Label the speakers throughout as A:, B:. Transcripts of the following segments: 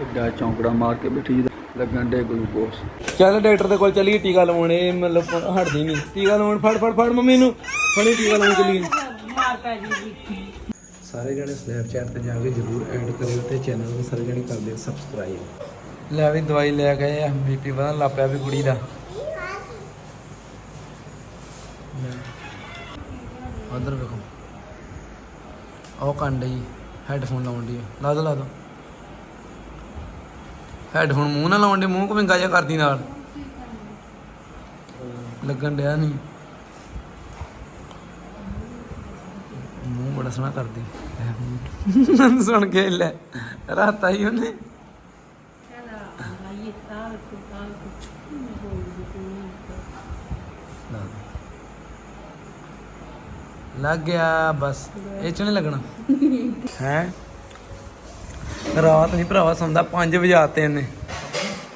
A: ਐਡਾ ਚੌਂਕੜਾ ਮਾਰ ਕੇ ਬੈਠੀ ਜਿਹਦਾ ਲੱਗਣ ਡੇ ਗਲੂਕੋਸ।
B: ਚੱਲ ਡਾਕਟਰ ਦੇ ਕੋਲ ਚੱਲੀਏ ਟੀਕਾ ਲਵਾਉਣ ਇਹ ਮਤਲਬ ਹਟਦੀ ਨਹੀਂ ਟੀਕਾ ਲਵਾਉਣ ਫੜ ਫੜ ਫੜ ਮੰਮੀ ਨੂੰ। ਫੜੀ ਟੀਕਾ ਲਵਾਉਣ ਚੱਲੀਏ। ਸਾਰੇ ਜਣੇ ਸਨੈਪਚੈਟ ਤੇ ਜਾ ਕੇ ਜਰੂਰ ਐਡ ਕਰਿਓ ਤੇ ਚੈਨਲ ਨੂੰ ਸਾਰੇ ਜਣੇ ਕਰ ਦਿਓ ਸਬਸਕ੍ਰਾਈਬ ਲੈ ਵੀ ਦਵਾਈ ਲੈ ਗਏ ਆ ਬੀਪੀ ਵਧਣ ਲੱਗ ਪਿਆ ਵੀ ਕੁੜੀ ਦਾ। ਉਧਰ ਵੇਖੋ। ਉਹ ਕੰਡੇ ਹੈੱਡਫੋਨ ਲਾਉਣ ਦੀ ਲਾ ਦੋ ਲਾ ਦੋ। ਹੈਡਫੋਨ ਮੂੰਹ ਨਾਲ ਲਾਉਣ ਦੇ ਮੂੰਹ ਕਵਿੰਗਾ ਜਿਹਾ ਕਰਦੀ ਨਾਲ? ਲੱਗਣ ਡਿਆ ਨਹੀਂ ਮੂੰਹ ਬੜਾ ਸੋਹਣਾ ਕਰਦੀ। ਸੁਣ ਕੇ ਲੈ, ਰਾਤਾ ਹੀ ਉਹਨੇ। ਲੱਗ ਗਿਆ, ਬਸ, ਇਹ ਚ ਨਹੀਂ ਲੱਗਣਾ। ਹੈ? ਰਾਤ ਨਹੀਂ ਭਰਾਵਾ, ਸੌਂਦਾ 5 ਵਜਾਤੇ ਇਹਨੇ।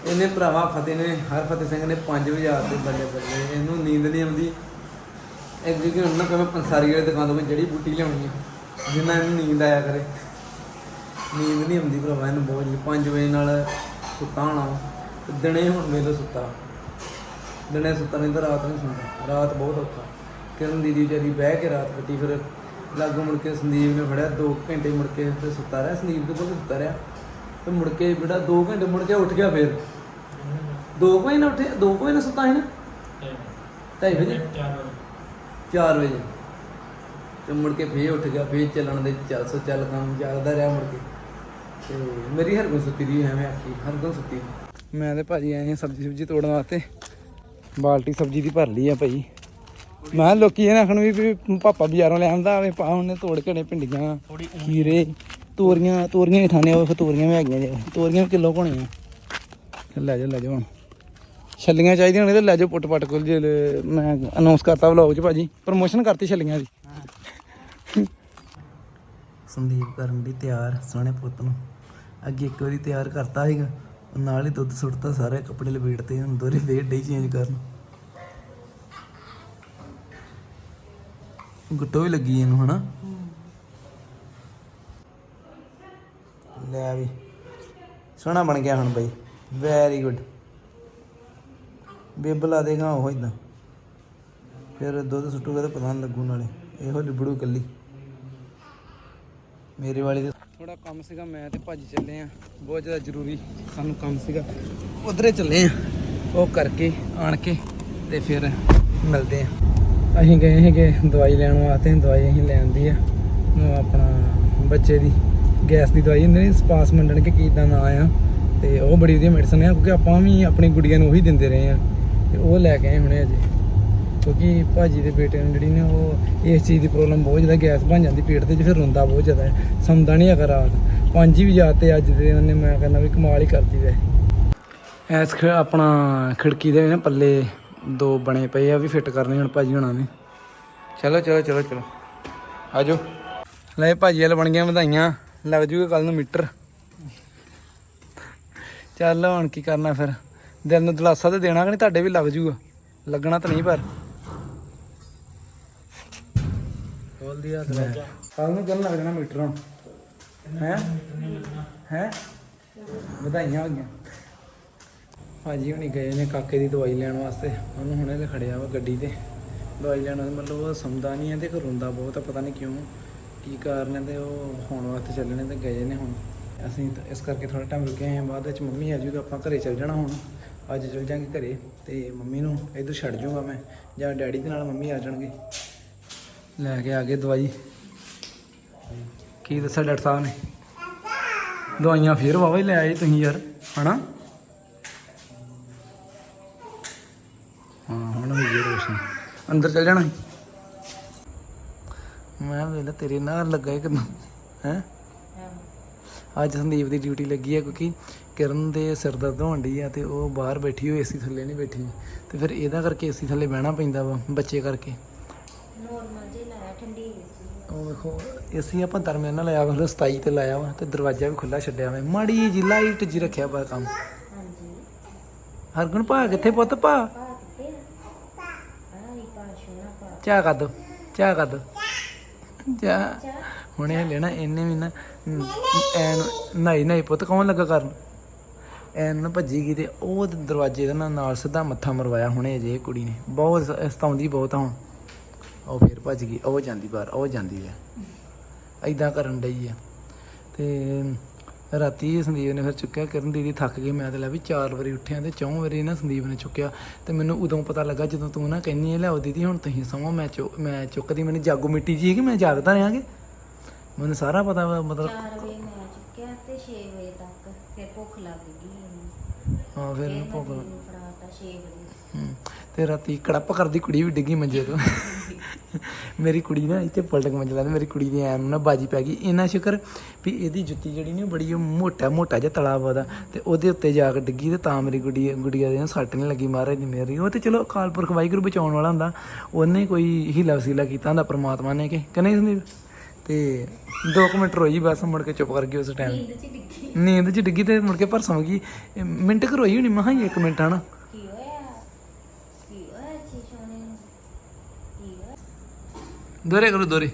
B: ਇਹਨੇ ਭਰਾਵਾ ਫਤਿਹ ਨੇ, ਹਰ ਫਤਿਹ ਸਿੰਘ ਨੇ 5 ਵਜਾਤੇ ਬੱਲੇ ਬੱਲੇ। ਇਹਨੂੰ ਨੀਂਦ ਨਹੀਂ ਆਉਂਦੀ। ਇੱਕ ਜੀ ਹੁਣ ਨਾ ਕੋਈ ਪੰਸਾਰੀ ਵਾਲੀ ਦੁਕਾਨ ਤੋਂ ਮੈਂ ਜਿਹੜੀ ਬੂਟੀ ਲਿਆਉਣੀ ਹੈ ਜਿੰਨਾ ਇਹਨੂੰ ਨੀਂਦ ਆਇਆ ਕਰੇ। ਨੀਂਦ ਨਹੀਂ ਆਉਂਦੀ ਭਰਾਵਾ ਇਹਨੂੰ ਬਹੁਤ ਜੀ 5 ਵਜੇ ਨਾਲ ਸੁੱਤਾ ਹੋਣਾ ਵਾ। ਦਿਨੇ ਹੁਣ ਮੇਰੇ ਸੁੱਤਾ। ਦਿਨੇ ਸੁੱਤਾ ਨਹੀਂ ਤਾਂ ਰਾਤ ਨਹੀਂ ਸੌਂਦਾ। ਰਾਤ ਬਹੁਤ ਔਖਾ। ਕਿਰਨ ਦੀਦੀ ਵਿਚਾਰੀ ਬਹਿ ਕੇ ਰਾਤ ਕੱਟੀ ਫਿਰ ਲਾਗੋਂ ਮੁੜ ਕੇ ਸੰਦੀਪ ਨੇ ਫੜਿਆ 2 ਘੰਟੇ ਮੁੜ ਕੇ ਤੇ ਸੁੱਤਾ ਰਿਹਾ। ਸੰਦੀਪ ਦੇ ਕੋਲ ਸੁੱਤਾ ਰਿਹਾ? ਤੇ ਮੁੜ ਕੇ ਬੇਟਾ 2 ਘੰਟੇ ਮੁੜ ਕੇ ਉੱਠ ਗਿਆ ਫਿਰ। 2 ਵਜੇ ਨਾ ਉੱਠੇ 2 ਵਜੇ ਨਾ ਸੁੱਤਾ ਹੈ ਨਾ? 2:30 ਵਜੇ? 4 ਵਜੇ। ਤੇ ਮੁੜ ਕੇ ਫੇਰ ਉੱਠ ਗਿਆ, ਫੇਰ ਚੱਲਣ ਦੇ ਚੱਲ, ਸੋ ਚੱਲ ਕੰਮ ਚੱਲਦਾ ਰਿਹਾ ਮੁੜ ਕੇ। ਤੇ ਮੇਰੀ ਹਰ ਕੋਈ ਸੁੱਤੀ ਰਹੀ ਐਵੇਂ ਆਖੀ ਹਰਗੁਣ ਸੁੱਤੀ। ਮੈਂ ਤੇ ਭਾਜੀ ਆਏ ਸਬਜ਼ੀ ਸੁਬਜੀ ਤੋੜਨ ਵਾਸਤੇ ਬਾਲਟੀ ਸਬਜ਼ੀ ਦੀ ਭਰ ਲਈ ਆ ਭਾਈ। ਮੈਂ ਕਿਹਾ ਲੋਕੀ ਇਹ ਆਖਣ ਵੀ ਵੀ ਪਾਪਾ ਬਾਜ਼ਾਰੋਂ ਲੈ ਆਂਦਾ ਆਵੇ ਪਾ ਉਹਨੇ ਤੋੜ ਕੇ ਨੇ ਭਿੰਡੀਆਂ ਖੀਰੇ ਤੋਰੀਆਂ ਤੋਰੀਆਂ ਹੀ ਖਾਣੇ ਉਹ ਤੋਰੀਆਂ ਵੀ ਹੈਗੀਆਂ ਜੇ। ਤੋਰੀਆਂ ਵੀ ਕਿਲੋ ਕੋਣੀਆਂ। ਲੈ ਜਾ ਲੈ ਜਾ ਹੁਣ। ਛੱਲੀਆਂ ਚਾਹੀਦੀਆਂ ਹੋਣੇ ਤੇ ਲੈ ਜਾਓ ਪੁੱਟ ਪੱਟ ਕੋਲ ਜੇ ਲੈ- ਮੈਂ ਅਨਾਉਂਸ ਕਰਤਾ ਵਲੌਗ 'ਚ ਭਾਜੀ। ਪ੍ਰਮੋਸ਼ਨ ਕਰਤੀ ਛੱਲੀਆਂ ਦੀ। ਸੰਦੀਪ ਕਰਨ ਦੀ ਤਿਆਰ ਸੋਹਣੇ ਪੁੱਤ ਨੂੰ। ਅੱਗੇ ਇੱਕ ਵਾਰੀ ਤਿਆਰ ਕਰਤਾ ਸੀਗਾ। ਉਹ ਨਾਲ ਹੀ ਦੁੱਧ ਸੁੱਟਤਾ ਸਾਰੇ ਕੱਪੜੇ ਲਪੇਟਤੇ ਹੁਣ ਦੋਰੇ ਡੇ ਚੇਂਜ ਕਰਨ। ਗੁੱਟੋ ਵੀ ਲੱਗੀ ਇਹਨੂੰ, ਹਨਾ? ਲੈ ਵੀ। ਸੋਹਣਾ ਬਣ ਗਿਆ ਹੁਣ ਬਈ। ਵੈਰੀ ਗੁੱਡ ਬੇਬਲਾ ਦੇਗਾ ਉਹ ਇਦਾਂ ਫਿਰ ਦੁੱਧ ਸੁੱਟੂਗਾ ਤਾਂ ਪਤਾ ਨਹੀਂ ਲੱਗੂ ਨਾਲੇ। ਇਹੋ ਲਿਬੜੂ ਕੱਲੀ ਮੇਰੇ ਵਾਲੀ ਦੇ ਥੋੜਾ ਕੰਮ ਸੀਗਾ, ਮੈਂ ਤੇ ਭੱਜ ਚੱਲੇ ਆ। ਬਹੁਤ ਜ਼ਿਆਦਾ ਜ਼ਰੂਰੀ ਸਾਨੂੰ ਕੰਮ ਸੀਗਾ। ਉਧਰੇ ਚੱਲੇ ਆ। ਉਹ ਕਰਕੇ, ਆਣ ਕੇ ਤੇ ਫਿਰ ਮਿਲਦੇ ਆ। ਅਸੀਂ ਗਏ ਸੀਗੇ ਦਵਾਈ ਲੈਣ ਵਾਸਤੇ, ਦਵਾਈ ਅਸੀਂ ਲੈਣ ਦੀ ਆ। ਆਪਣਾ ਬੱਚੇ ਦੀ, ਗੈਸ ਦੀ ਦਵਾਈ ਹੁੰਦੀ ਨੇ, ਸਪਾਸ ਮੰਡਣ ਕੇ ਕੀ ਨਾ ਆ ਤੇ ਉਹ ਬੜੀ ਵਧੀਆ ਮੈਡੀਸਨ ਆ, ਕਿਉਂਕਿ ਆਪਾਂ ਵੀ ਆਪਣੀ ਗੁੜੀਆਂ ਨੂੰ ਉਹੀ ਦਿੰਦੇ ਰਹੇ ਆ। ਤੇ ਉਹ ਲੈ ਕੇ ਆਏ ਹੁਣੇ ਅਜੇ। ਕਿਉਂਕਿ ਭਾਜੀ ਦੇ ਬੇਟੇ ਨੂੰ ਜਿਹੜੀ ਨੇ ਉਹ ਇਸ ਚੀਜ਼ ਦੀ ਪ੍ਰੋਬਲਮ ਬਹੁਤ ਜ਼ਿਆਦਾ, ਗੈਸ ਬਣ ਜਾਂਦੀ, ਪੇਟ ਤੇ ਫਿਰ ਰੋਂਦਾ ਬਹੁਤ ਜ਼ਿਆਦਾ। ਹੈ ਸੌਂਦਾ ਨਹੀਂ ਹੈਗਾ ਰਾਤ। ਪੰਜ ਵੀ ਵਜੇ ਤੇ ਅੱਜ ਦੇ ਉਹਨੇ ਮੈਂ ਕਹਿੰਦਾ ਵੀ ਕਮਾਲ ਹੀ ਕਰਦੀ ਵੇ ਐਸ ਖ- ਆਪਣਾ ਖਿੜਕੀ ਦੇ ਨਾ ਪੱਲੇ ਦੋ ਬਣੇ ਪਏ ਆ ਵੀ ਫਿੱਟ ਕਰਨੇ ਹੁਣ ਭਾਜੀ ਹੋਣਾ ਨੇ। ਚਲੋ ਚਲੋ ਚਲੋ ਚਲੋ। ਆਜੋ। ਲੈ ਭਾਜੀ ਵਾਲ ਬਣ ਗਿਆ ਵਧਾਈਆਂ। ਲੱਗ ਜੂਗਾ ਕੱਲ ਨੂੰ ਮੀਟਰ। ਚੱਲ ਹੁਣ ਕੀ ਕਰਨਾ ਫਿਰ? ਦਿਲ ਨੂੰ ਦਿਲਾਸਾ ਤੇ ਦੇਣਾ ਕਿ ਨਹੀਂ ਤੁਹਾਡੇ ਵੀ ਲੱਗ ਜੂਗਾ। ਲੱਗਣਾ ਤਾਂ ਨਹੀਂ ਪਰ। ਖੋਲ ਦਿਆ ਦਰਵਾਜ਼ਾ। ਕੱਲ ਨੂੰ ਚੱਲ ਲੱਗ ਜਾਣਾ ਮੀਟਰ ਹੁਣ? ਹੈ? ਹੈ? ਵਧਾਈਆਂ ਹੋ ਗਈਆਂ ਭਾਜੀ ਹੁਣੀ ਗਏ ਨੇ ਕਾਕੇ ਦੀ ਦਵਾਈ ਲੈਣ ਵਾਸਤੇ। ਉਹਨੂੰ ਹੁਣੇ ਤੇ ਖੜਿਆ ਵਾ ਗੱਡੀ ਤੇ। ਦਵਾਈ ਲੈਣ ਵਾਸਤੇ ਮਤਲਬ ਉਹ ਸਮਝਦਾ ਨਹੀਂ ਹੈ ਤੇ ਘਰ ਰੋਂਦਾ ਬਹੁਤ ਆ, ਪਤਾ ਨਹੀਂ ਕਿਉਂ। ਕੀ ਕਾਰਨ ਹੈ ਤੇ ਉਹ ਹੋਣ ਵਾਸਤੇ ਚੱਲਣੇ ਨੇ ਤੇ ਗਏ ਨੇ ਹੁਣ। ਅਸੀਂ ਇਸ ਕਰਕੇ ਥੋੜਾ ਟਾਈਮ ਰੁਕੇ ਆਏ ਹਾਂ, ਬਾਅਦ ਵਿੱਚ ਮੰਮੀ ਆ ਜੂਗਾ, ਆਪਾਂ ਘਰੇ ਚੱਲ ਜਾਣਾ ਹੁਣ। ਅੱਜ ਚੱਲ ਜਾਾਂਗੇ ਘਰੇ ਤੇ ਮੰਮੀ ਨੂੰ ਇੱਧਰ ਛੱਡ ਜਾਊਗਾ ਮੈਂ, ਜਾਂ ਡੈਡੀ ਦੇ ਨਾਲ ਮੰਮੀ ਆ ਜਾਣਗੇ। ਲੈ ਕੇ ਆ ਗਏ ਦਵਾਈ। ਕੀ ਦੱਸਿਆ ਡਾਕਟਰ ਸਾਹਿਬ ਨੇ? ਦਵਾਈਆਂ ਫੇਰ ਵਾਵਾ ਹੀ ਲੈ ਆਏ ਤੁਸੀਂ ਯਾਰ, ਹਨਾ? ਅੰਦਰ ਚੱਲ ਜਾਣਾ ਸੀ। ਮੈਂ ਵੇਲਾ ਤੇਰੇ ਨਾਲ ਲੱਗਾ ਇੱਕ ਹੈ? ਅੱਜ ਸੰਦੀਪ ਦੀ ਡਿਊਟੀ ਲੱਗੀ ਹੈ ਕਿਉਂਕਿ ਕਿਰਨ ਦੇ ਸਿਰ ਦਰਦ ਹੋਣ ਡਈ ਆ ਤੇ ਉਹ ਬਾਹਰ ਬੈਠੀ ਹੋਈ ਏਸੀ ਥੱਲੇ ਨਹੀਂ ਬੈਠੀ। ਤੇ ਫਿਰ ਇਹਦਾ ਕਰਕੇ ਏਸੀ ਥੱਲੇ ਬਹਿਣਾ ਪੈਂਦਾ ਵਾ ਬੱਚੇ ਕਰਕੇ। ਉਹ ਵੇਖੋ ਏਸੀ ਆਪਾਂ ਦਰਮਿਆਨ ਨਾਲ ਲਾਇਆ ਵਾ 27 ਤੇ ਲਾਇਆ ਵਾ ਤੇ ਦਰਵਾਜ਼ਾ ਵੀ ਖੁੱਲਾ ਛੱਡਿਆ ਵਾ। ਮਾੜੀ ਜੀ ਲਾਈਟ ਜੀ ਰੱਖਿਆ ਬਾ ਕੰਮ। ਹਰਗੁਣ ਭਾ ਕਿੱਥੇ ਪੁੱਤ ਭਾ ਚਾਹ ਕਰ ਦੋ, ਚਾਹ ਕਰ ਦੋ। ਚਾਹ ਹੁਣੇ ਲੈਣਾ ਇਹਨੇ ਵੀ ਨਾ, ਐਨ ਨਹੀਂ ਨਹੀਂ ਪੁੱਤ ਕੌਣ ਲੱਗਾ ਕਰਨ? ਐਨ ਨਾ ਭੱਜੀ ਗਈ ਤੇ ਉਹ ਦਰਵਾਜ਼ੇ ਦੇ ਨਾਲ ਸਿੱਧਾ ਮੱਥਾ ਮਰਵਾਇਆ ਹੁਣੇ ਜੇ ਕੁੜੀ ਨੇ। ਬਹੁਤ ਸ- ਸਤਾਉਂਦੀ ਬਹੁਤ ਹੁਣ। ਉਹ ਫੇਰ ਭੱਜ ਗਈ, ਉਹ ਜਾਂਦੀ ਬਾਹਰ, ਉਹ ਜਾਂਦੀ ਹੈ ਐਦਾਂ ਕਰਨ ਡਈ ਆ। ਤੇ ਰਾਤੀ ਸੰਦੀਪ ਨੇ ਫਿਰ ਚੁੱਕਿਆ ਕਰਨ ਦੀਦੀ ਥੱਕ ਗਈ ਮੈਂ ਤੇ ਲੈ ਵੀ ਚਾਰ ਵਾਰੀ ਉੱਠਿਆ ਤੇ ਚੌਂ ਵਾਰੀ ਨਾ ਸੰਦੀਪ ਨੇ ਚੁੱਕਿਆ ਤੇ ਮੈਨੂੰ ਉਦੋਂ ਪਤਾ ਲੱਗਾ ਜਦੋਂ ਤੂੰ ਨਾ ਕਹਿੰਨੀ ਲਿਆਓ ਦੀਦੀ ਹੁਣ ਤੁਸੀਂ ਸੌਂ ਮੈਂ ਚੁ- ਮੈਂ ਚੁੱਕਦੀ ਮੈਨੂੰ ਜਾਗੋ ਮਿੱਟੀ ਜੀ ਕਿ ਮੈਂ ਜਾਗਦਾ ਕਿ ਮੈਨੂੰ ਸਾਰਾ ਪਤਾ ਵਾ ਮਤਲਬ
C: 4 ਵਜੇ ਮੈਂ ਚੁੱਕਿਆ ਤੇ 6 ਵਜੇ ਤੱਕ ਫਿਰ ਭੁੱਖ ਲੱਗ ਗਈ ਇਹਨੂੰ
B: ਹਾਂ ਫਿਰ
C: ਫਿਰ
B: ਇਹਨੂੰ
C: ਮੈਂ
B: ਭੁੱਖ
C: ਦੀਦੀ ਨੂੰ ਫੜਾਤਾ 6 ਵਜੇ।
B: ਹੂੰ। ਤੇ ਰਾਤੀ ਕੜੱਪ ਕਰਦੀ ਕੁੜੀ ਵੀ ਡਿੱਗੀ ਮੰਜੇ ਤੋਂ। ਮੇਰੀ ਕੁੜੀ ਨਾ ਇੱਥੇ ਪਲਟਕ ਮੰਜੇ ਲਾ ਤੇ ਮੇਰੀ ਕੁੜੀ ਦੀ ਐਨ ਨਾ ਬਾਜੀ ਪੈ ਗਈ। ਇੰਨਾ ਸ਼ੁਕਰ ਵੀ ਇਹਦੀ ਜੁੱਤੀ ਜਿਹੜੀ ਨਹੀਂ ਬੜੀ ਮੋਟਾ ਮੋਟਾ ਜਿਹਾ ਤਲਾ ਉਹਦਾ ਤੇ ਉਹਦੇ ਉੱਤੇ ਜਾ ਕੇ ਡਿੱਗੀ ਤੇ ਤਾਂ ਮੇਰੀ ਗੁੱਡੀ ਗੁੱਡੀਆ ਦੇ ਸੱਟ ਨਹੀਂ ਲੱਗੀ ਮਹਾਰਾਜ ਦੀ ਮੇਰੀ। ਉਹ ਤੇ ਚਲੋ ਅਕਾਲ ਪੁਰਖ ਵਾਹਿਗੁਰੂ ਬਚਾਉਣ ਵਾਲਾ ਹੁੰਦਾ। ਉਹਨੇ ਕੋਈ ਹੀਲਾ ਵਸੀਲਾ ਕੀਤਾ ਹੁੰਦਾ ਪ੍ਰਮਾਤਮਾ ਨੇ ਕਿ ਕਿ ਨਹੀਂ ਸੰਦੀਪ? ਤੇ 2 ਮਿੰਟ ਰੋਈ ਬਸ ਮੁੜ ਕੇ ਚੁੱਪ ਕਰ ਗਈ ਉਸ ਟਾਈਮ
C: ਨੀਂਦ 'ਚ ਡਿੱਗੀ।
B: ਨੀਂਦ 'ਚ ਡਿੱਗੀ ਤੇ ਮੁੜ ਕੇ ਪਰ ਸੌਂ ਗਈ ਮਿੰਟ ਕੁ ਰੋਈ ਹੋਣੀ ਮਹਾਂ 1 ਮਿੰਟ ਹਨਾ
C: ਕੀ ਹੋਇਆ ਕੀ ਹੋਇਆ ਚੀਸ਼ੋਨੇ ਨੂੰ ਕੀ ਹੋਇਆ
B: ਦੋਰੇ ਕਰੋ ਦੋਰੇ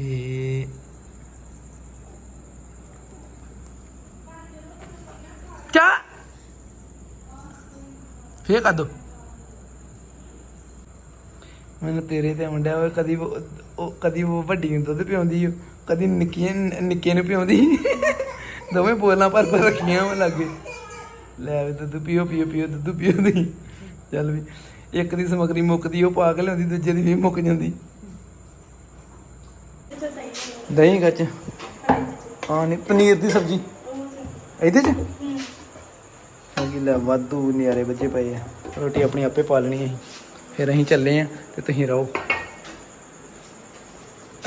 B: ਏ ਕਿਆ ਫੇਰ ਕਰ ਮੈਨੂੰ ਤੇਰੇ ਤੇ ਮੁੰਡਿਆ ਉਹ ਕਦੀ ਉਹ ਕਦੀ ਉਹ ਵੱਡੀ ਨੂੰ ਦੁੱਧ ਪਿਆਉਂਦੀ ਓ, ਕਦੀ ਨਿੱਕੀਆਂ ਨਿੱਕੇ ਨੂੰ ਪਿਆਉਂਦੀ। ਦੋਵੇਂ ਬੋਲਾਂ ਪਰ ਪਰ ਰੱਖੀਆਂ ਉਹ ਲੱਗੇ। ਲੈ ਦੁੱਧ ਪੀਓ ਪੀਓ ਪੀਓ ਦੁੱਧ ਪੀਓ ਨਹੀਂ ਚੱਲ ਵੀ ਇੱਕ ਦੀ ਸਮਗਰੀ ਮੁੱਕਦੀ ਉਹ ਪਾ ਕੇ ਲਿਆਉਂਦੀ ਦੂਜੇ ਦੀ ਵੀ ਮੁੱਕ ਜਾਂਦੀ। ਦਹੀਂ ਗੱਚ ਹਾਂ ਨਹੀਂ ਪਨੀਰ ਦੀ ਸਬਜ਼ੀ। ਇਹਦੇ ਚ? ਹੈਗੀ ਲੈ ਵਾਧੂ ਨਿਆਰੇ ਬੱਚੇ ਪਏ ਆ। ਰੋਟੀ ਆਪਣੀ ਆਪੇ ਪਾ ਲੈਣੀ ਅਸੀਂ। ਫਿਰ ਅਸੀਂ ਚੱਲੇ ਆ ਤੇ ਤੁਸੀਂ ਰਹੋ।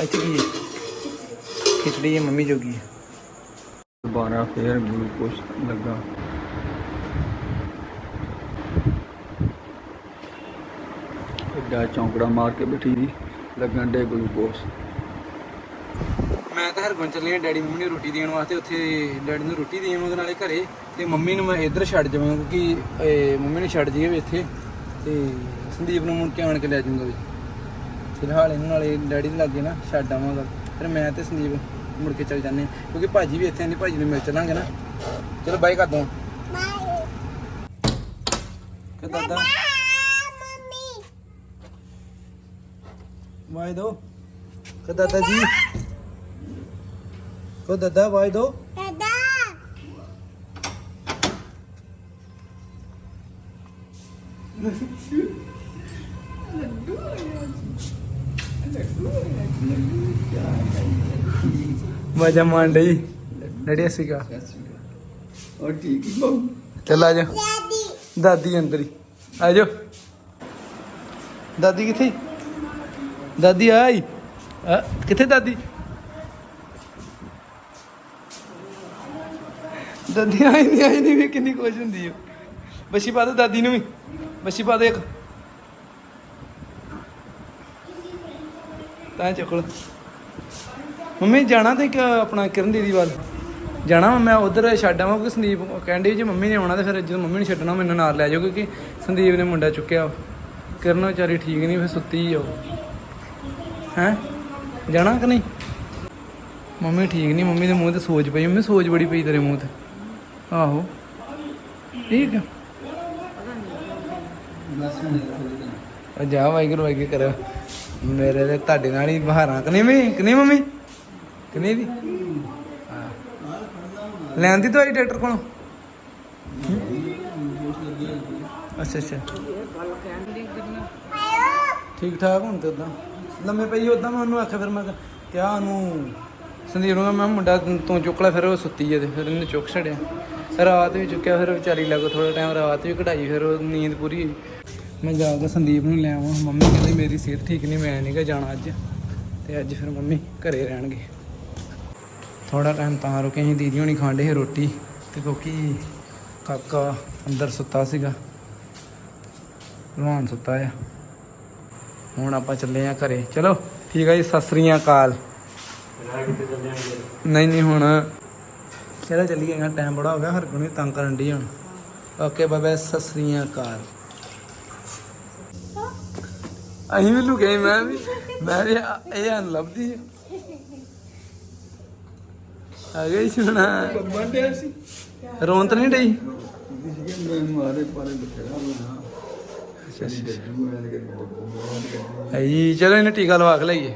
B: ਇੱਥੇ ਕੀ ਹੈ। ਖਿਚੜੀ ਹੈ ਮੰਮੀ ਜੋਗੀ ਹੈ।
A: ਦੁਬਾਰਾ ਫੇਰ ਗਲੂਕੋਸ ਲੱਗਾ। ਐਡਾ ਚੌਂਕੜਾ ਮਾਰ ਕੇ ਬਿਠੀ ਦੀ ਲੱਗਣ ਡੇ ਗਲੂਕੋਸ।
B: ਮੈਂ ਤਾਂ ਹਰਗੁਣ ਚੱਲੇ ਆ ਡੈਡੀ ਮੰਮੀ ਨੂੰ ਰੋਟੀ ਦੇਣ ਵਾਸਤੇ ਉੱਥੇ ਡੈਡੀ ਨੂੰ ਰੋਟੀ ਦੇਣ ਉਹਦੇ ਨਾਲੇ ਘਰੇ ਤੇ ਮੰਮੀ ਨੂੰ ਮੈਂ ਇੱਧਰ ਛੱਡ ਜਾਵਾਂ ਕਿਉਂਕਿ ਇਹ ਮੰਮੀ ਨੂੰ ਛੱਡ ਜੀਏ ਵੀ ਇੱਥੇ ਤੇ ਸੰਦੀਪ ਨੂੰ ਮੁੜ ਕੇ ਆਣ ਕੇ ਲੈ ਜਾਊਂਗਾ ਵੀ। ਫਿਲਹਾਲ ਇਹਨਾਂ ਨਾਲੇ ਡੈਡੀ ਦੇ ਲਾਗੇ ਨਾ ਛੱਡ ਆਵਾਂਗਾ। ਫਿਰ ਮੈਂ ਤੇ ਸੰਦੀਪ ਮੁੜ ਕੇ ਚੱਲ ਜਾਂਦੇ ਹਾਂ। ਕਿਉਂਕਿ ਭਾਜੀ ਵੀ ਇੱਥੇ ਨਹੀਂ ਭਾਜੀ ਨੂੰ ਮਿਲ ਚਲਾਂਗੇ ਨਾ। ਚਲੋ ਬਾਈ ਕਰ ਦੋ। ਕਿ ਦਾਦਾ ਦੋ। ਕਿ ਦਾਦਾ ਜੀ। ਕੋ ਦਾਦਾ ਵਾਈ ਦੋ। ਮਜ਼ਾ ਮਾਣ ਡਈ। ਡੈਡੀ ਸੀਗਾ।
A: ਔਰ ਠੀਕ ਹੀ ਬਾਬੂ
B: ਚੱਲ ਆ ਜਾ। ਦਾਦੀ। ਅੰਦਰ ਹੀ। ਆ ਜਾ ਦਾਦੀ ਕਿੱਥੇ? ਦਾਦੀ ਆਈ। ਆ, ਕਿੱਥੇ ਦਾਦੀ? ਦਾਦੀ ਆਈ ਨਹੀਂ ਆਈ ਨਹੀਂ ਵੀ ਕਿੰਨੀ ਖੁਸ਼ ਹੁੰਦੀ ਹੈ ਬੱਛੀ ਪਾ ਦੇ ਦਾਦੀ ਨੂੰ ਵੀ। ਬੱਸੀ ਪਾ ਦੇ ਇੱਕ। ਤਾਂ ਚੁੱਕ ਮੰਮੀ ਜਾਣਾ ਤੇ ਇੱਕ ਆਪਣਾ ਕਿਰਨ ਦੀਦੀ ਵੱਲ। ਜਾਣਾ ਵਾ, ਮੈਂ ਉਧਰ ਛੱਡ ਆਵਾਂ ਕਿਉਂਕਿ ਸੰਦੀਪ ਕਹਿੰਦੇ ਜੇ ਮੰਮੀ ਨੇ ਆਉਣਾ ਤੇ ਫਿਰ ਜਦੋਂ ਮੰਮੀ ਨੂੰ ਛੱਡਣਾ ਮੈਨੂੰ ਨਾਲ ਲੈ ਜਾਓ ਕਿਉਂਕਿ ਸੰਦੀਪ ਨੇ ਮੁੰਡਾ ਚੁੱਕਿਆ ਕਿਰਨ ਵਿਚਾਰੀ ਠੀਕ ਨਹੀਂ ਫਿਰ ਸੁੱਤੀ ਆ ਉਹ ਹੈ? ਜਾਣਾ ਕਿ ਨਹੀਂ? ਮੰਮੀ ਠੀਕ ਨਹੀਂ, ਮੰਮੀ ਦੇ ਮੂੰਹ ਤੇ ਸੋਜ ਪਈ, ਮੰਮੀ ਸੋਜ ਬੜੀ ਪਈ ਤੇਰੇ ਮੂੰਹ ਤੇ। ਆਹੋ। ਠੀਕ ਆ। ਜਾ ਵਾਹਿਗੁਰੂ ਵਾਹਿਗੁਰੂ ਕਰ ਮੇਰੇ ਤੇ ਤੁਹਾਡੇ ਨਾਲ ਹੀ ਬਹਾਰਾਂ, ਕਿ ਨਹੀਂ ਮੰਮੀ? ਕਿ ਨਹੀਂ ਮੰਮੀ? ਕਿ ਨਹੀਂ ਦੀ ਲੈਣ ਦੀ ਦਵਾਈ ਡਾਕਟਰ ਕੋਲੋਂ? ਅੱਛਾ ਅੱਛਾ। ਠੀਕ ਠਾਕ ਹੁਣ ਤੇ ਉਦਾਂ ਲੰਮੇ ਪਈ ਉਦਾਂ ਮੈਂ ਉਹਨੂੰ ਆਖਿਆ, ਫਿਰ ਮੈਂ ਕਿਹਾ ਉਹਨੂੰ? ਸੰਦੀਪ ਨੂੰ ਮੈਂ ਕਿਹਾ, ਮੁੰਡਾ ਤੂੰ ਚੁੱਕ ਲੈ, ਫਿਰ ਉਹ ਸੁੱਤੀ ਹੈ ਤੇ ਫਿਰ ਇਹਨੇ ਚੁੱਕ ਛੜਿਆ ਰਾਤ ਵੀ ਚੁੱਕਿਆ, ਫਿਰ ਵਿਚਾਰੀ ਲੱਗ ਥੋੜਾ ਟਾਈਮ ਰਾਤ ਵੀ ਕਢਾਈ, ਫਿਰ ਉਹ ਨੀਂਦ ਪੂਰੀ ਹੋਈ। ਮੈਂ ਜਾ ਕੇ ਸੰਦੀਪ ਨੂੰ ਲੈ ਆਵਾਂ। ਮੰਮੀ ਕਹਿੰਦੀ, ਮੇਰੀ ਸਿਹਤ ਠੀਕ ਨਹੀਂ, ਮੈਂ ਨਹੀਂਗਾ ਜਾਣਾ ਅੱਜ। ਤੇ ਅੱਜ ਫਿਰ ਮੰਮੀ ਘਰੇ ਰਹਿਣਗੇ। ਥੋੜਾ ਟਾਈਮ ਤਾਂ ਰੁਕੇ ਅਸੀਂ ਦੀਦੀ ਹੋਣੀ ਖਾਂਡੇ ਸੀ ਰੋਟੀ ਤੇ ਕਿਉਂਕਿ ਕਾਕਾ ਅੰਦਰ ਸੁੱਤਾ ਸੀਗਾ। ਰਵਾਨ ਸੁੱਤਾ ਆ। ਹੁਣ ਆਪਾਂ ਚੱਲੇ ਆ ਘਰੇ। ਚਲੋ, ਠੀਕ ਆ ਜੀ, ਸਤਿ ਸ੍ਰੀ ਅਕਾਲ। ਨਹੀਂ ਨਹੀਂ, ਹੁਣ ਚਲੋ ਚੱਲੀਏ? ਗਾ ਟਾਈਮ ਬੜਾ ਹੋ ਗਿਆ ਹਰ ਕੋਈ ਤੰਗ ਕਰਨ ਦੀ ਹੁਣ। ਓਕੇ ਬਾਬਾ ਸਤਿ ਸ੍ਰੀ ਅਕਾਲ। ਅਹੀਂ ਵੀ ਲੁਕੇ ਮੈਂ ਵੀ ਮੈਂ ਵੀ ਇਹ ਆਂ। ਲੱਭਦੀ ਆ ਗਈ ਸੁਣਾ ਰੋਣ ਤਾਂ ਨਹੀਂ ਡਈ?
A: ਮਾਰੇ ਪਾਰੇ ਬਥੇਰਾ ਹੋਣਾ
B: ਅੱਛਾ ਅੱਛਾ ਚਲੋ ਇਹਨੇ ਟੀਕਾ ਲਵਾ ਕੇ ਲਈਏ।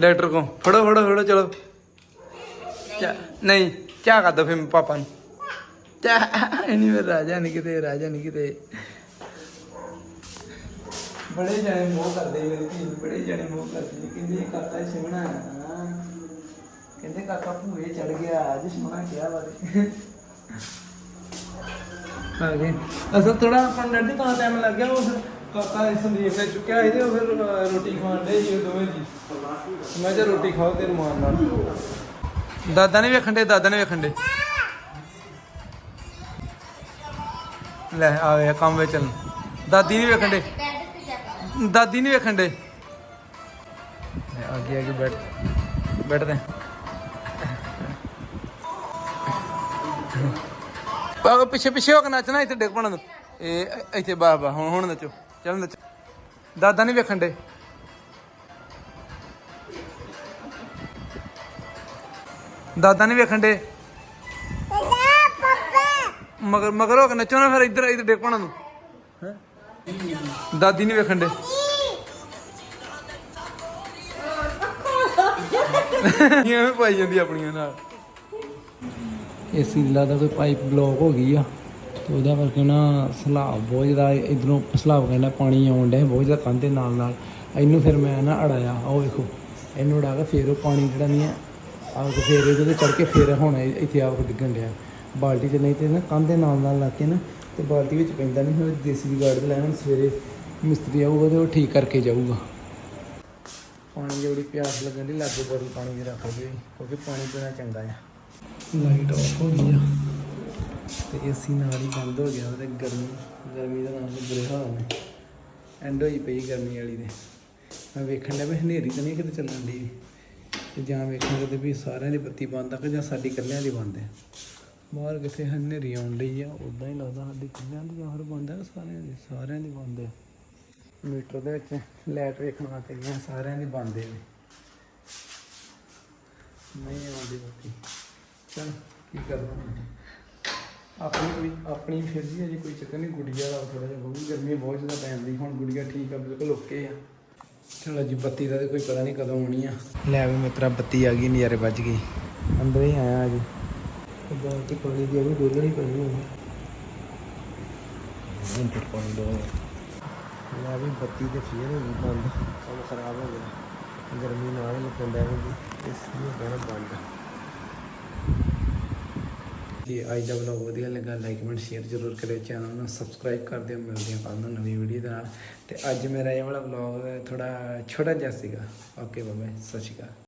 B: ਡਾਕਟਰ ਕੋ ਫੜੋ ਫੜੋ ਫੜੋ, ਚਲੋ। ਨਹੀਂ ਕਿਆ ਕਰ ਦੋ ਫਿਰ ਪਾਪਾ ਨੂੰ। ਚਾਹ ਨਹੀਂ ਮੇਰਾ ਰਾਜਾ ਨਹੀਂ ਕਿਤੇ, ਰਾਜਾ ਨਹੀਂ ਕਿਤੇ। ਬੜੇ ਜਣੇ ਮੋਹ ਕਰਦੇ ਮੇਰੀ ਧੀ ਬੜੇ ਜਾਣੇ ਮੋਹ ਕਰਦੇ। ਕਹਿੰਦੇ ਕਾਕਾ ਸੋਹਣਾ ਕਹਿੰਦੇ ਕਾਕਾ ਭੂਏ ਚੜ ਗਿਆ, ਅੱਜ ਸੋਹਣਾ ਕਿਹਾ ਬਾਰੇ ਆ ਗਏ ਅਸਲ ਥੋੜਾ ਆਪਾਂ ਡੱਡੀ ਤਾਂ ਟਾਈਮ ਲੱਗ ਗਿਆ ਉਹ ਫਿਰ ਕਾਕਾ ਸੰਦੀਪ ਨੇ ਚੁੱਕਿਆ ਸੀ ਉਹ ਫਿਰ ਅਹ, ਰੋਟੀ ਖਾਣ ਦੇ ਜੀ ਉਹ ਦੋਵੇਂ ਜੀ। ਮੈਂ ਕਿਹਾ ਰੋਟੀ ਖਾਓ ਤੇ ਰਮਾਨ ਨਾਲ। ਦਾਦਾ ਨੇ ਵੇਖਣ ਦੇ ਦਾਦਾ ਨੇ ਵੇਖਣ ਦੇ ਲੈ ਆ ਕੰਮ ਵਿੱਚ ਚੱਲ ਦਾਦੀ ਨਹੀਂ ਵੇਖਣ ਦੇ ਦਾਦੀ ਨਹੀਂ ਵੇਖਣ ਦੇ ਅੱਗੇ ਅੱਗੇ ਬੈਠ ਬੈਠ ਦੇ ਬਾਬਾ ਪਿੱਛੇ ਪਿੱਛੇ ਹੋ ਕੇ ਨੱਚਣਾ ਇੱਥੇ ਡਿੱਗ ਪਣਾ ਇਹ ਇੱਥੇ ਬਾ ਬਾ ਹੁਣ ਹੁਣ ਨੱਚੋ। ਚੱਲ ਨੱਚ। ਦਾਦਾ ਨਹੀਂ ਵੇਖਣ ਦੇ ਦਾਦਾ ਨਹੀਂ ਵੇਖਣ ਦੇ ਮਗਰ ਮਗਰ ਹੋ ਕੇ ਨੱਚੋ ਨਾ ਫਿਰ ਇੱਧਰ ਇੱਧਰ ਡਿੱਗ ਪਣਾ ਨੂੰ? ਦਾਦੀ ਨਹੀਂ ਵੇਖਣ ਦੇ ਐਵੇਂ ਪਾਈ ਜਾਂਦੀ ਆਪਣੀਆਂ ਨਾਲ। ਇਸ ਲੀਲਾ ਦਾ ਕੋਈ ਪਾਈਪ ਬਲੌਕ ਹੋ ਗਈ ਆ, ਤੇ ਉਹਦਾ ਕਰਕੇ ਨਾ ਸਲਾਬ ਬਹੁਤ ਜ਼ਿਆਦਾ ਇਧਰੋਂ ਸਲਾਬ ਕਹਿੰਦਾ ਪਾਣੀ ਆਉਣ ਡਿਆ ਬਹੁਤ ਜ਼ਿਆਦਾ ਕੰਧ ਦੇ ਨਾਲ ਨਾਲ। ਇਹਨੂੰ ਫਿਰ ਮੈਂ ਨਾ ਅੜਾਇਆ, ਆਹ ਵੇਖੋ, ਇਹਨੂੰ ਅੜਾ ਕੇ ਫਿਰ ਉਹ ਪਾਣੀ ਜਿਹੜਾ ਨਹੀਂ ਆ, ਆਹ ਕੇ ਫਿਰ ਇਹਦੇ ਤੇ ਚੜ ਕੇ ਫਿਰ ਹੁਣ ਇਹ- ਇੱਥੇ ਆਪ ਡਿੱਗਣ ਡਿਆ। ਬਾਲਟੀ 'ਚ ਨਹੀਂ ਤੇ ਨਾ ਕੰਧ ਦੇ ਨਾਲ ਨਾਲ ਲਾ ਕੇ ਨਾ, ਤੇ ਬਾਲਟੀ ਵਿੱਚ ਪੈਂਦਾ ਨਹੀਂ ਫਿਰ ਦੇਸੀ ਦੀ ਗਾਰਡ ਲੈਣ ਸਵੇਰੇ ਮਿਸਤਰੀ ਆਊਗਾ ਤੇ ਉਹ ਠੀਕ ਕਰਕੇ ਜਾਊਗਾ। ਪਾਣੀ ਜਿਹੜੀ ਪਿਆਸ ਲੱਗਣ ਦੀ ਲਾਗੇ ਬੋਤਲ ਪਾਣੀ ਦੀ ਰੱਖ ਲਈਏ, ਕਿਉਂਕਿ ਪਾਣੀ ਪੀਣਾ ਚੰਗਾ ਆ। ਲਾਈਟ ਆਫ ਹੋ ਗਈ ਆ। ਤੇ ਏਸੀ ਨਾਲ ਹੀ ਬੰਦ ਹੋ ਗਿਆ ਤੇ ਗਰਮੀ ਗਰਮੀ ਦਾ ਨਾਲ ਬੁਰੇ ਹਾਲ ਨੇ। ਐਂਡ ਹੋਈ ਪਈ ਗਰਮੀ ਵਾਲੀ ਦੇ ਮੈਂ ਵੇਖਣ ਲਿਆ ਵੀ ਹਨੇਰੀ ਤਾਂ ਨਹੀਂ ਕਿਤੇ ਚੱਲਣ ਦੀ ਤੇ ਜਾਂ ਵੇਖਣ ਤੇ ਵੀ ਸਾਰਿਆਂ ਦੀ ਬੱਤੀ ਬੰਦ ਆ ਕਿ ਜਾਂ ਸਾਡੀ ਇਕੱਲਿਆਂ ਦੀ ਬੰਦ ਹੈ ਬਾਹਰ ਕਿਤੇ ਹਨੇਰੀ ਆਉਣ ਲਈ ਆ ਉਦਾਂ ਹੀ ਲੱਗਦਾ ਸਾਡੀ ਇਕੱਲਿਆਂ ਦੀ ਜਾਂ ਫਿਰ ਬੰਦ ਹੈ ਸਾਰਿਆਂ ਦੀ ਸਾਰਿਆਂ ਦੀ ਬੰਦ ਹੈ ਮੀਟਰ ਦੇ ਵਿੱਚ ਲਾਈਟ ਵੇਖਣ ਵਾਸਤੇ ਗਿਆ ਸਾਰਿਆਂ ਦੀ ਬੰਦ ਹੈ ਨਹੀਂ ਆਉਂਦੀ ਬੱਤੀ। ਚਲ ਕੀ ਕਰਨਾ। ਆਪਣੀ ਕੋਈ ਆਪਣੀ ਫਿਰ ਵੀ ਅਜੇ ਕੋਈ ਚੱਕਰ ਨਹੀਂ ਗੁੜੀਆ ਦਾ ਥੋੜਾ ਜਿਹਾ ਬਹੁਤ ਗਰਮੀ ਬਹੁਤ ਜ਼ਿਆਦਾ ਪੈਣ ਦੀ ਹੁਣ ਗੁੜੀਆ ਠੀਕ ਆ ਬਿਲਕੁਲ ਓਕੇ ਆ। ਚਲੋ ਜੀ ਬੱਤੀ ਦਾ ਤੇ ਕੋਈ ਪਤਾ ਨਹੀਂ ਕਦੋਂ ਆਉਣੀ ਆ। ਲੈ ਵੀ ਮਿੱਤਰਾ ਬੱਤੀ ਆ ਗਈ ਨਜ਼ਾਰੇ ਵੱਜ ਗਈ ਅੰਦਰ ਹੀ ਆਇਆ ਅਜੇ। ਕਿ ਪਾਣੀ ਦੀ ਵੀ ਡੋਲਣੀ ਪੈਣੀ ਹੁਣ ਹੁਣ। ਤੇ ਪਾਣੀ ਦੋ। ਲੈ ਵੀ ਬੱਤੀ ਤੇ ਫੇਰ ਹੋ ਗਈ ਬੰਦ। ਕੰਮ ਖਰਾਬ ਹੋ ਗਿਆ। ਗਰਮੀ ਨਾਲ ਹੀ ਲੱਗਣ ਡੈ ਪੈਂਦੀ ਇਸ ਨੂੰ ਕਹਿਣਾ ਬੰਦ। ਜੇ ਅੱਜ ਦਾ ਵਲੌਗ ਵਧੀਆ ਲੱਗਾ ਲਾਈਕ ਕਮੈਂਟ ਸ਼ੇਅਰ ਜ਼ਰੂਰ ਕਰਿਓ ਚੈਨਲ ਨੂੰ ਸਬਸਕ੍ਰਾਈਬ ਕਰ ਦਿਓ, ਮਿਲਦੇ ਹਾਂ ਕੱਲ੍ਹ ਨੂੰ ਨਵੀਂ ਵੀਡੀਓ ਦੇ ਨਾਲ। ਤੇ ਅੱਜ ਮੇਰਾ ਇਹ ਵਾਲਾ ਵਲੌਗ ਥੋੜਾ ਛੋਟਾ ਜਿਹਾ ਸੀਗਾ। ਓਕੇ ਬਾਬਾ ਸਤਿ ਸ਼੍ਰੀ ਅਕਾਲ।